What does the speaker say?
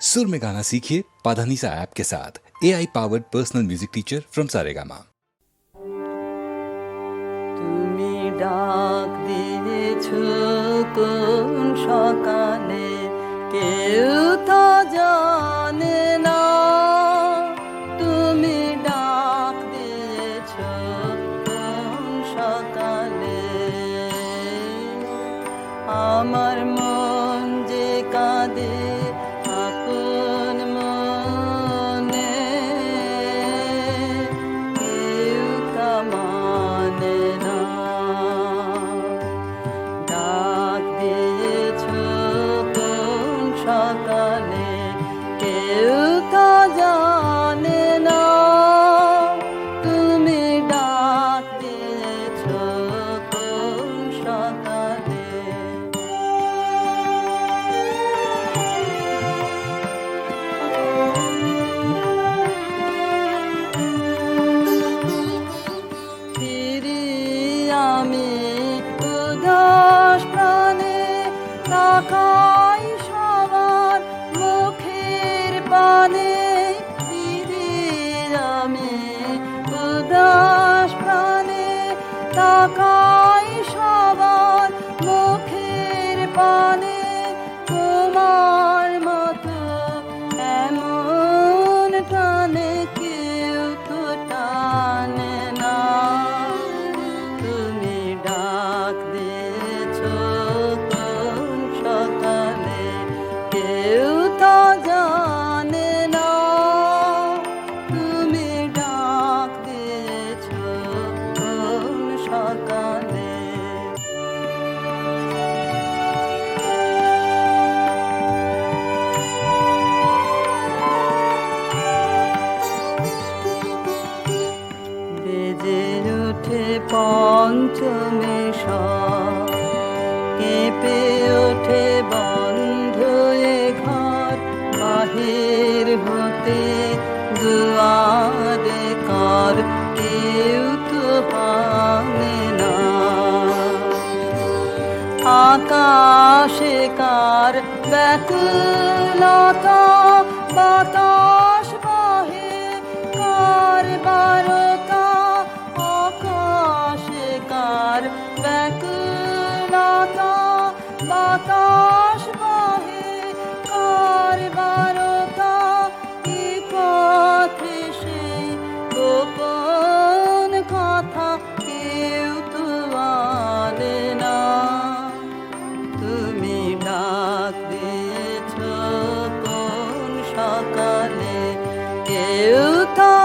सुर में गाना सीखिए पाधानीसा ऐप के साथ A I powered personal music teacher from Saregama তুমি ডাক দিয়েছ কোন সকালে কেউ তো জানে না তুমি ডাক দিয়েছ কোন সকালে আমার মন যে কাঁদে তাকাই সবার মুখের পানে আমি উদাস প্রাণে তাকাই সকালে বেজে ওঠে পঞ্চমে কেঁপে ওঠে বন্ধ ঘর বাহির হতে দুয়ারে কর। আকাশে কার ব্যাকুলতা? বাতাস বাহে কার বারতা? আকাশে কার ব্যাকুলতা? বাতাস বাহে かれ」「手歌